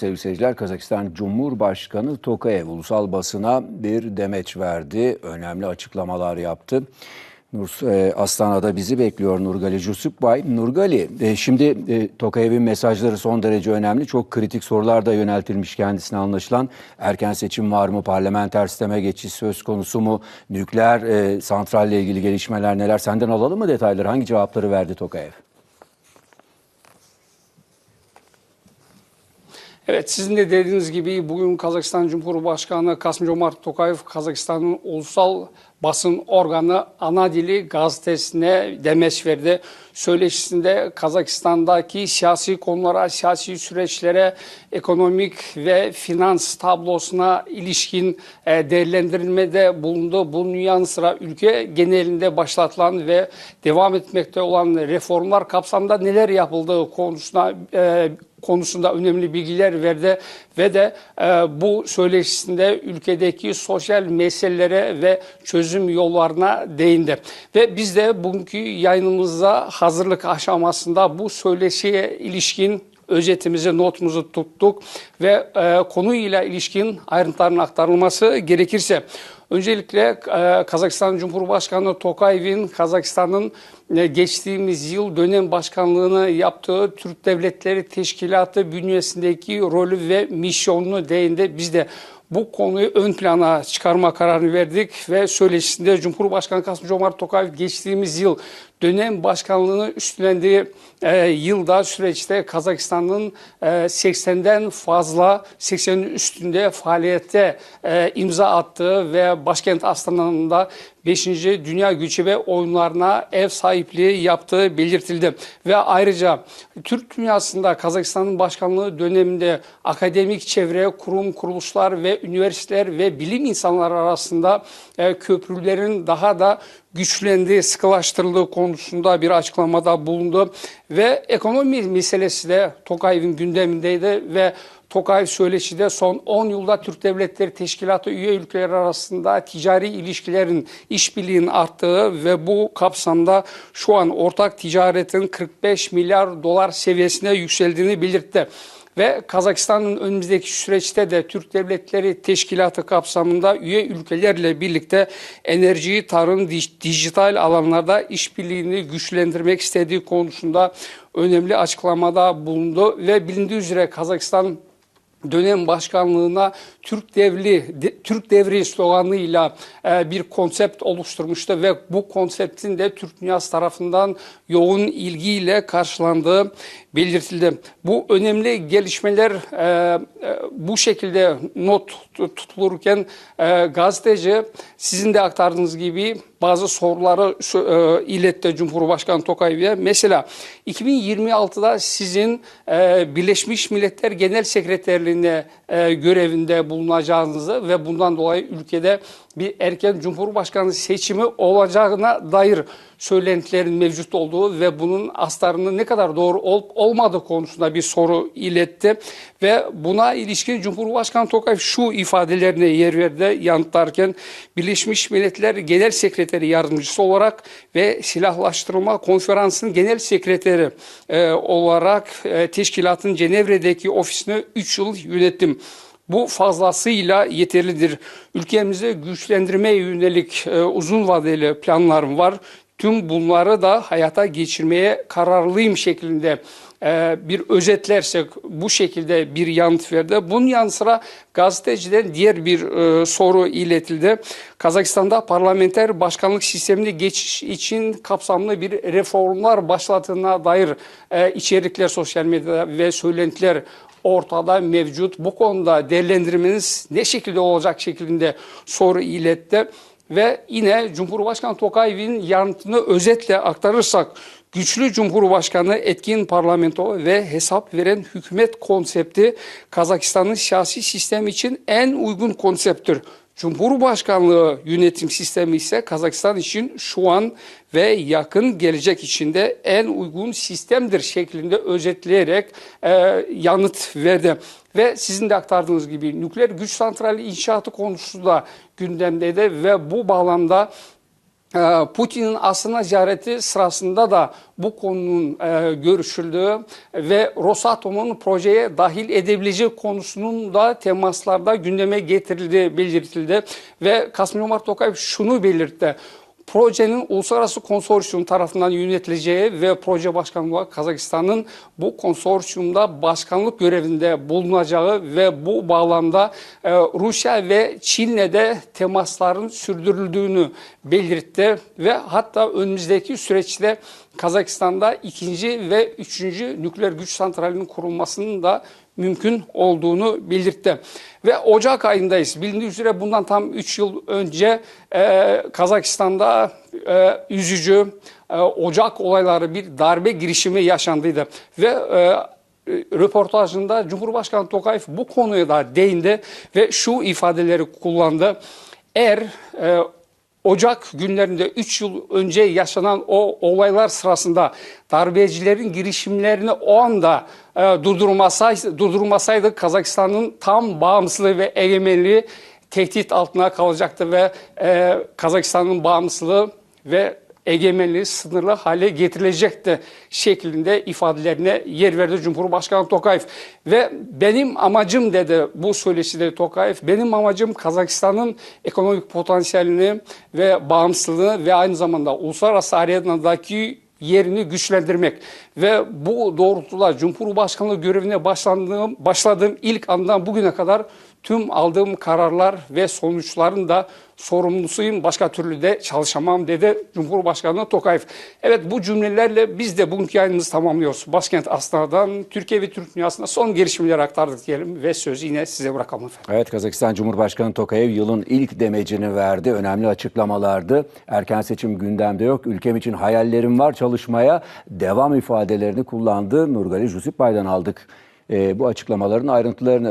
Sevgili seyirciler, Kazakistan Cumhurbaşkanı Tokayev ulusal basına bir demeç verdi. Önemli açıklamalar yaptı. Nur, e, Astana'da bizi bekliyor Nurgali Jusupbay. Nurgali, e, şimdi e, Tokayev'in mesajları son derece önemli. Çok kritik sorular da yöneltilmiş kendisine anlaşılan. Erken seçim var mı? Parlamenter sisteme geçiş söz konusu mu? Nükleer e, santralle ilgili gelişmeler neler? Senden alalım mı detayları? Hangi cevapları verdi Tokayev? Evet sizin de dediğiniz gibi bugün Kazakistan Cumhurbaşkanı Kasım-Jomart Tokayev Kazakistan'ın ulusal basın organı ana dili gazetesine demeç verdi. Söyleşisinde Kazakistan'daki siyasi konulara, siyasi süreçlere, ekonomik ve finans tablosuna ilişkin e, değerlendirilmede bulundu. Bunun yanı sıra ülke genelinde başlatılan ve devam etmekte olan reformlar kapsamında neler yapıldığı konusuna e, konusunda önemli bilgiler verdi ve de e, bu söyleşisinde ülkedeki sosyal meselelere ve çözüm yollarına değindi. Ve biz de bugünkü yayınımızda hazırlık aşamasında bu söyleşiye ilişkin özetimizi, notumuzu tuttuk ve e, konuyla ilişkin ayrıntıların aktarılması gerekirse Öncelikle e, Kazakistan Cumhurbaşkanı Tokayev'in Kazakistan'ın e, geçtiğimiz yıl dönem başkanlığını yaptığı Türk Devletleri Teşkilatı bünyesindeki rolü ve misyonunu değindi. Biz de bu konuyu ön plana çıkarma kararını verdik ve söyleşisinde Cumhurbaşkanı Kasım-Jomart Tokayev geçtiğimiz yıl dönem başkanlığını üstlendiği e, yılda süreçte Kazakistan'ın e, 80'den fazla 80'in üstünde faaliyette e, imza attığı ve başkent Astana'nda 5. Dünya Gücü ve oyunlarına ev sahipliği yaptığı belirtildi. Ve ayrıca Türk dünyasında Kazakistan'ın başkanlığı döneminde akademik çevre, kurum, kuruluşlar ve üniversiteler ve bilim insanları arasında e, köprülerin daha da güçlendiği, sıkılaştırıldığı konusunda bir açıklamada bulundu. Ve ekonomi meselesi de Tokayev'in gündemindeydi ve Tokayev söyleşide son 10 yılda Türk Devletleri Teşkilatı üye ülkeler arasında ticari ilişkilerin, işbirliğinin arttığı ve bu kapsamda şu an ortak ticaretin 45 milyar dolar seviyesine yükseldiğini belirtti. Ve Kazakistan'ın önümüzdeki süreçte de Türk Devletleri Teşkilatı kapsamında üye ülkelerle birlikte enerji, tarım, dijital alanlarda işbirliğini güçlendirmek istediği konusunda önemli açıklamada bulundu. Ve bilindiği üzere Kazakistan dönem başkanlığına Türk Devri de, Türk Devri sloganıyla e, bir konsept oluşturmuştu ve bu konseptin de Türk dünyası tarafından yoğun ilgiyle karşılandığı belirtildi. Bu önemli gelişmeler e, e, bu şekilde not tutulurken gazeteci sizin de aktardığınız gibi bazı soruları e, iletti Cumhurbaşkanı Tokayev'e. Mesela 2026'da sizin e, Birleşmiş Milletler Genel Sekreterliğine e, görevinde bulunacağınızı ve bundan dolayı ülkede bir erken Cumhurbaşkanı seçimi olacağına dair söylentilerin mevcut olduğu ve bunun astarının ne kadar doğru olup olmadığı konusunda bir soru iletti. Ve buna ilişkin Cumhurbaşkanı Tokayev şu ifadelerine yer verdi yanıtlarken Birleşmiş Milletler Genel Sekreteri Yardımcısı olarak ve Silahlaştırma Konferansı'nın Genel Sekreteri e, olarak e, teşkilatın Cenevre'deki ofisini 3 yıl yönettim. Bu fazlasıyla yeterlidir. Ülkemizi güçlendirmeye yönelik e, uzun vadeli planlarım var. Tüm bunları da hayata geçirmeye kararlıyım şeklinde e, bir özetlersek bu şekilde bir yanıt verdi. Bunun yanı sıra gazeteciden diğer bir e, soru iletildi. Kazakistan'da parlamenter başkanlık sistemine geçiş için kapsamlı bir reformlar başlattığına dair e, içerikler sosyal medyada ve söylentiler ortada mevcut. Bu konuda değerlendirmeniz ne şekilde olacak şeklinde soru iletti. Ve yine Cumhurbaşkanı Tokayev'in yanıtını özetle aktarırsak güçlü Cumhurbaşkanı, etkin parlamento ve hesap veren hükümet konsepti Kazakistan'ın siyasi sistem için en uygun konsepttir. Cumhurbaşkanlığı yönetim sistemi ise Kazakistan için şu an ve yakın gelecek içinde en uygun sistemdir şeklinde özetleyerek e, yanıt verdi. Ve sizin de aktardığınız gibi nükleer güç santrali inşaatı konusu da gündemdeydi ve bu bağlamda Putin'in Asena ziyareti sırasında da bu konunun e, görüşüldüğü ve Rosatom'un projeye dahil edebileceği konusunun da temaslarda gündeme getirildiği belirtildi. Ve Kasım-Jomart Tokayev şunu belirtti. Projenin uluslararası konsorsiyum tarafından yönetileceği ve proje başkanı olarak Kazakistan'ın bu konsorsiyumda başkanlık görevinde bulunacağı ve bu bağlamda e, Rusya ve Çin'le de temasların sürdürüldüğünü belirtti ve hatta önümüzdeki süreçte Kazakistan'da ikinci ve üçüncü nükleer güç santralinin kurulmasının da mümkün olduğunu belirtti. Ve Ocak ayındayız. Bilindiği üzere bundan tam 3 yıl önce e, Kazakistan'da e, üzücü e, Ocak olayları bir darbe girişimi yaşandıydı. Ve e, röportajında Cumhurbaşkanı Tokayev bu konuya da değindi ve şu ifadeleri kullandı. Eğer e, Ocak günlerinde 3 yıl önce yaşanan o olaylar sırasında darbecilerin girişimlerini o anda e, durdurmasaydı, durdurmasaydı Kazakistan'ın tam bağımsızlığı ve egemenliği tehdit altına kalacaktı ve e, Kazakistan'ın bağımsızlığı ve egemenliği sınırlı hale getirilecekti şeklinde ifadelerine yer verdi Cumhurbaşkanı Tokayev. Ve benim amacım dedi bu söyleşide Tokayev, benim amacım Kazakistan'ın ekonomik potansiyelini ve bağımsızlığını ve aynı zamanda uluslararası arenadaki yerini güçlendirmek ve bu doğrultuda Cumhurbaşkanlığı görevine başlandığım, başladığım ilk andan bugüne kadar tüm aldığım kararlar ve sonuçların da sorumlusuyum. Başka türlü de çalışamam dedi Cumhurbaşkanı Tokayev. Evet bu cümlelerle biz de bugünkü yayınımızı tamamlıyoruz. Başkent Astana'dan Türkiye ve Türk dünyasında son gelişmeleri aktardık diyelim ve sözü yine size bırakalım efendim. Evet Kazakistan Cumhurbaşkanı Tokayev yılın ilk demecini verdi. Önemli açıklamalardı. Erken seçim gündemde yok. Ülkem için hayallerim var çalışmaya devam ifadelerini kullandı. Nurgali Jusipbay'dan aldık e, bu açıklamaların ayrıntılarını.